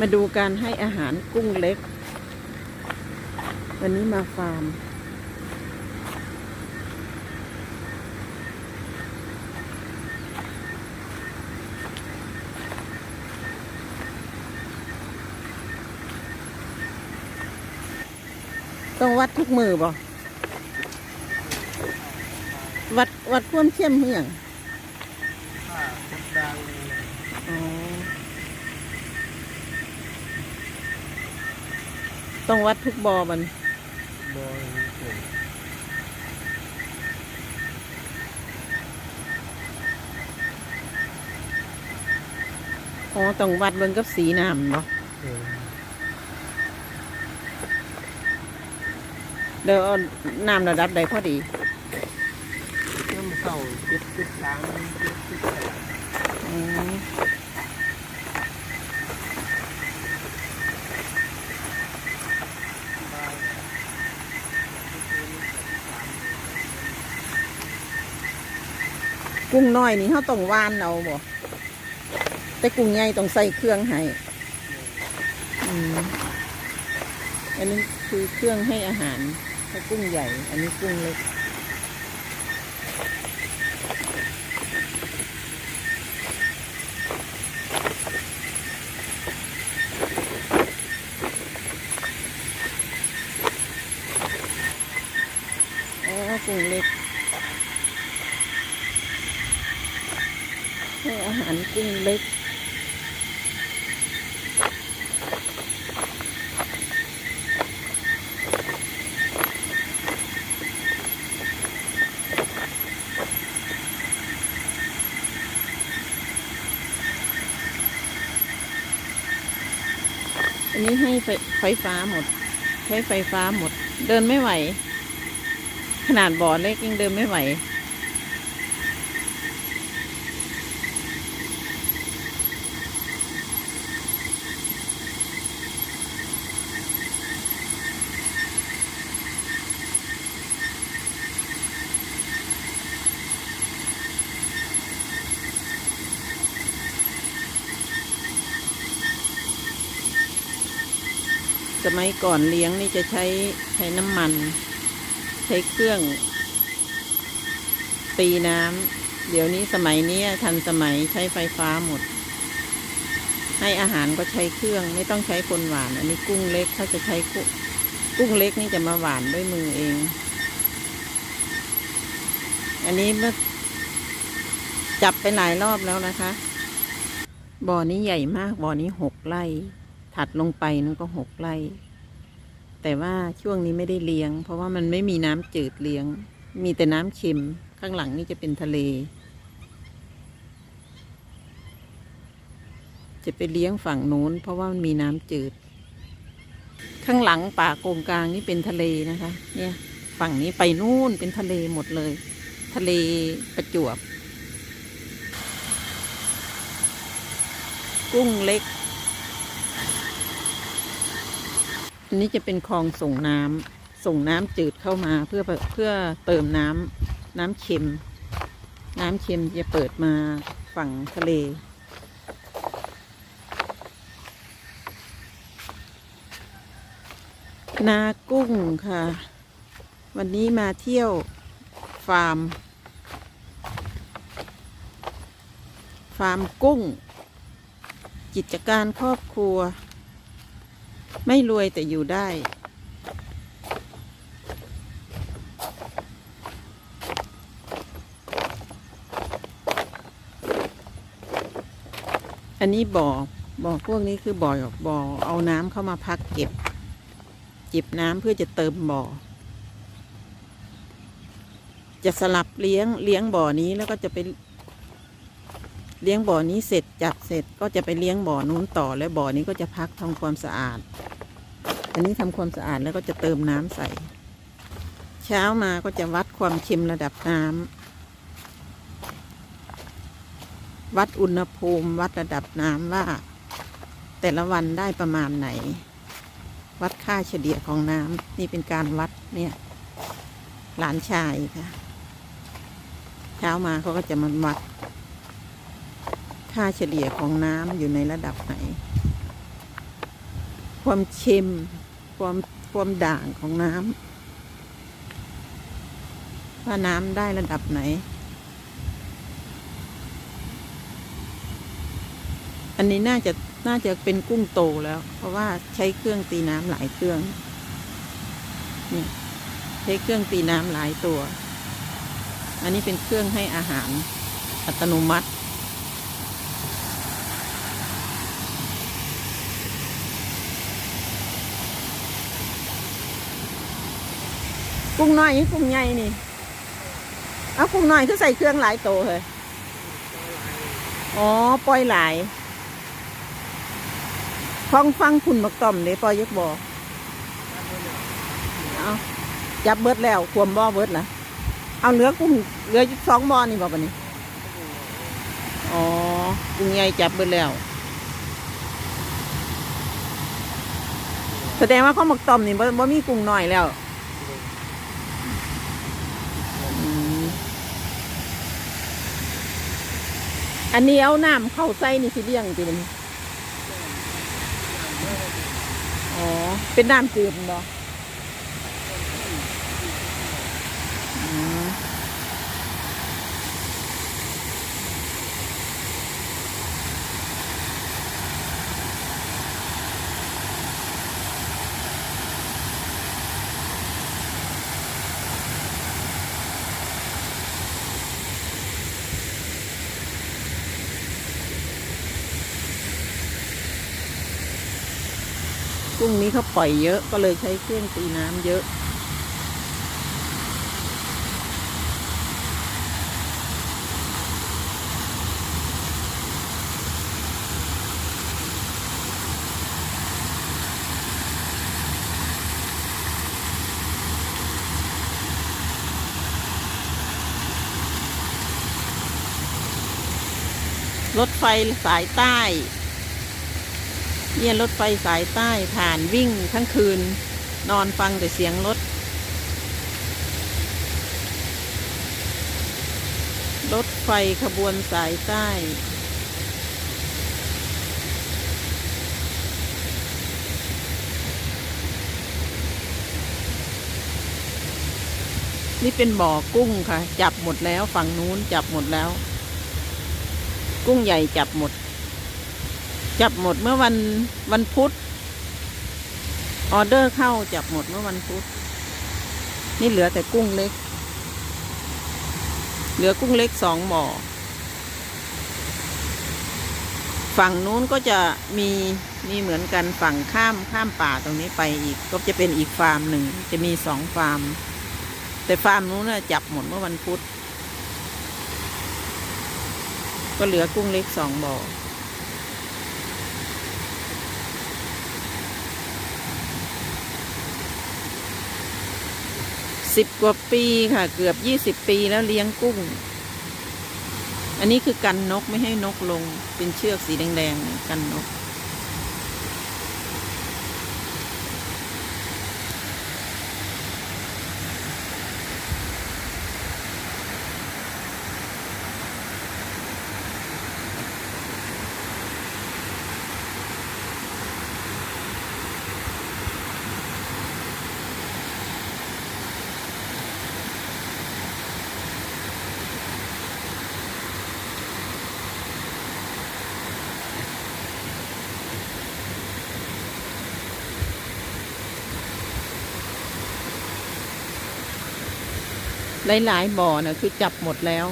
มาดูการให้อาหารกุ้งเล็ก วันนี้มาฟาร์ม ต้องวัดทุกมือบ่วัดวัดความเข้มเมื่อง ต้องวัดทุกบอมันบออ๋อต้องวัดเบิ่งกับสีน้ำเนาะเดี๋ยวเอาน้ำระดับใดพอดีน้ำเข้าเจ็ดสิบสามเจ็ดสิบแป กุ้งน้อยนี่เขาต้องว่านเอาบ่แต่กุ้งใหญ่ต้องใส่เครื่องให้อันนี้คือเครื่องให้อาหารถ้ากุ้งใหญ่ อันนี้กุ้งเล็กอ๋อกุ้งเล็ก ให้อาหารกุ้งเล็ก อันนี้ให้ไฟไฟฟ้าหมด ใช้ไฟฟ้าหมด เดินไม่ไหว ขนาดบ่อเล็กยังเดินไม่ไหว มัยก่อนเลี้ยงนี่จะใช้ใช้น้ำมัน ใช้เครื่อง ตีน้ำเดี๋ยวนี้สมัยนี้ทันสมัยใช้ไฟฟ้าหมด ให้อาหารก็ใช้เครื่องไม่ต้องใช้คนหวาน อันนี้กุ้งเล็กเขาจะใช้กุ้งกุ้งเล็กนี่จะมาหวานด้วยมือเอง อันนี้เมื่อจับไปหลายรอบแล้วนะคะ บ่อนี้ใหญ่มาก บ่อนี้หกไร่ ถัดลงไปนั่นก็หกไร่ แต่ว่าช่วงนี้ไม่ได้เลี้ยง เพราะว่ามันไม่มีน้ำจืดเลี้ยง มีแต่น้ำเค็ม ข้างหลังนี่จะเป็นทะเล จะไปเลี้ยงฝั่งโน้น เพราะว่ามันมีน้ำจืด ข้างหลังป่าโกงกลางนี่เป็นทะเลนะคะ เนี่ยฝั่งนี้ไปนู่นเป็นทะเลหมดเลย ทะเลประจวบ กุ้งเล็ก อันนี้จะเป็นคลองส่งน้ำส่งน้ำจืดเข้ามาเพื่อเพื่อเติมน้ำน้ำเค็ม น้ำเค็มจะเปิดมาฝั่งทะเลนากุ้งค่ะ วันนี้มาเที่ยวฟาร์ม ฟาร์มกุ้ง กิจการครอบครัว ไม่รวยแต่อยู่ได้ อันนี้บ่อ บ่อพวกนี้คือบ่อบ่อเอาน้ำเข้ามาพักเก็บ เก็บน้ำเพื่อจะเติมบ่อ จะสลับเลี้ยงเลี้ยงบ่อนี้แล้วก็จะไป เลี้ยงบ่อนี้เสร็จจับเสร็จก็จะไปเลี้ยงบ่อนู้นต่อแล้วบ่อนี้ก็จะพักทำความสะอาด อันนี้ทำความสะอาดแล้วก็จะเติมน้ำใส่ เช้ามาก็จะวัดความเค็มระดับน้ำวัดอุณหภูมิ วัดระดับน้ำว่า แต่ละวันได้ประมาณไหน วัดค่าเฉลี่ยของน้ำนี่เป็นการวัดเนี่ยหลานชายค่ะ เช้ามาเขาก็จะมาวัด ค่าเฉลี่ยของน้ำอยู่ในระดับไหน ความเค็มความความด่างของน้ำว่าน้ำได้ระดับไหน อันนี้น่าจะน่าจะเป็นกุ้งโตแล้ว เพราะว่าใช้เครื่องตีน้ำหลายเครื่องนี่ใช้เครื่องตีน้ำหลายตัว อันนี้เป็นเครื่องให้อาหารอัตโนมัติ กุ้งน้อยนี่กุ้งใหญ่นี่ เอากุ้งน้อยคือใส่เครื่องหลายโตวเลยอ๋อปล่อยหลายฟังฟังคุณบักต่อมเลยปล่อยยักบอเอาจับเบิดแล้ว ควมบ่อเบิดละเอาเหลือกุ้งเหลืออสองบ่อนี่บ่ปะนี่อ๋อ กุ้งใหญ่จับเบิดแล้ว แสดงว่าข้าวหมกต่อมนี่บ่มีกุ้งน้อยแล้ว อันนี้เอาน้ำเข้าใส่นี่สิเลี้ยงจริงอ๋อ เป็นน้ำจืดเนาะ กุ้งนี้เขาปล่อยเยอะก็เลยใช้เครื่องตีน้ำเยอะ รถไฟสายใต้ เนี่ยรถไฟสายใต้ผ่านวิ่งทั้งคืน นอนฟังแต่เสียงรถ รถไฟขบวนสายใต้ นี่เป็นบ่อกุ้งค่ะ จับหมดแล้วฝั่งนู้นจับหมดแล้ว กุ้งใหญ่จับหมด จับหมดเมื่อวันวันพุธออเดอร์เข้าจับหมดเมื่อวันพุธนี่เหลือแต่กุ้งเล็ก เหลือกุ้งเล็กสองบ่อ ฝั่งนู้นก็จะมีมีเหมือนกันฝั่งข้ามข้ามป่าตรงนี้ไปอีก ก็จะเป็นอีกฟาร์มหนึ่งจะมีสองฟาร์ม แต่ฟาร์มนู้นน่ะจับหมดเมื่อวันพุธก็เหลือกุ้งเล็กสองบ่อ สิบกว่าปีค่ะ เกือบยี่สิบปีแล้วเลี้ยงกุ้ง อันนี้คือกันนกไม่ให้นกลง เป็นเชือกสีแดงๆกันนก หลายๆบ่อนะคือจับหมดแล้ว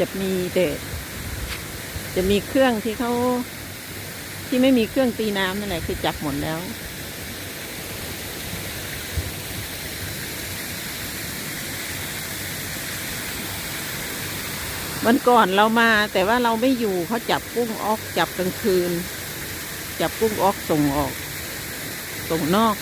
จะมีแต่จะมีเครื่องที่เขาที่ไม่มีเครื่องตีน้ำนั่นแหละคือจับหมดแล้ว วันก่อนเรามาแต่ว่าเราไม่อยู่เขาจับกุ้งออกจับกลางคืน จับกุ้งออกส่งออก ส่งนอก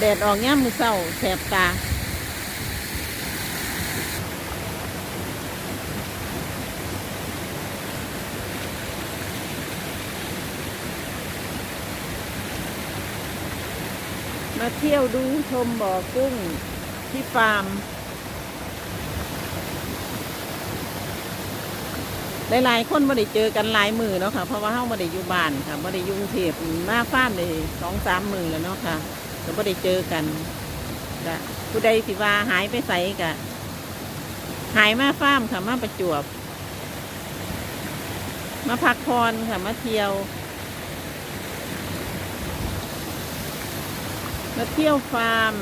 แดดออกย่ามมือเศร้าแสบตามาเที่ยวดูชมบ่อกุ้งที่ฟาร์ม หลายๆ คนไม่ได้เจอกันหลายมือเนาะค่ะ เพราะว่าเฮาไม่ได้อยู่บ้านค่ะไม่ได้ยู่งเทพมาฟาร์มได้สองสามมือแล้วเนาะค่ะ ก็ไม่ได้เจอกันก็ผู้ใดสิว่าหายไปใสกะหายมาฟาร์มค่ะมาประจวบ มาพักผ่อนค่ะมาเที่ยว มาเที่ยวฟาร์ม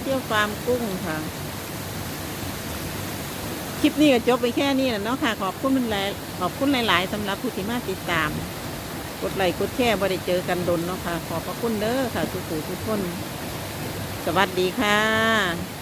เที่ยวฟาร์มกุ้งค่ะคลิปนี้ก็จบไปแค่นี้แหละเนาะค่ะ ขอบคุณหลายขอบคุณหลาย ๆสำหรับผู้ที่มาติดตาม กดไลค์กดแชร์บ่ได้เจอกันดนเนาะค่ะ ขอบพระคุณเด้อค่ะทุกผู้ทุกคน สวัสดีค่ะ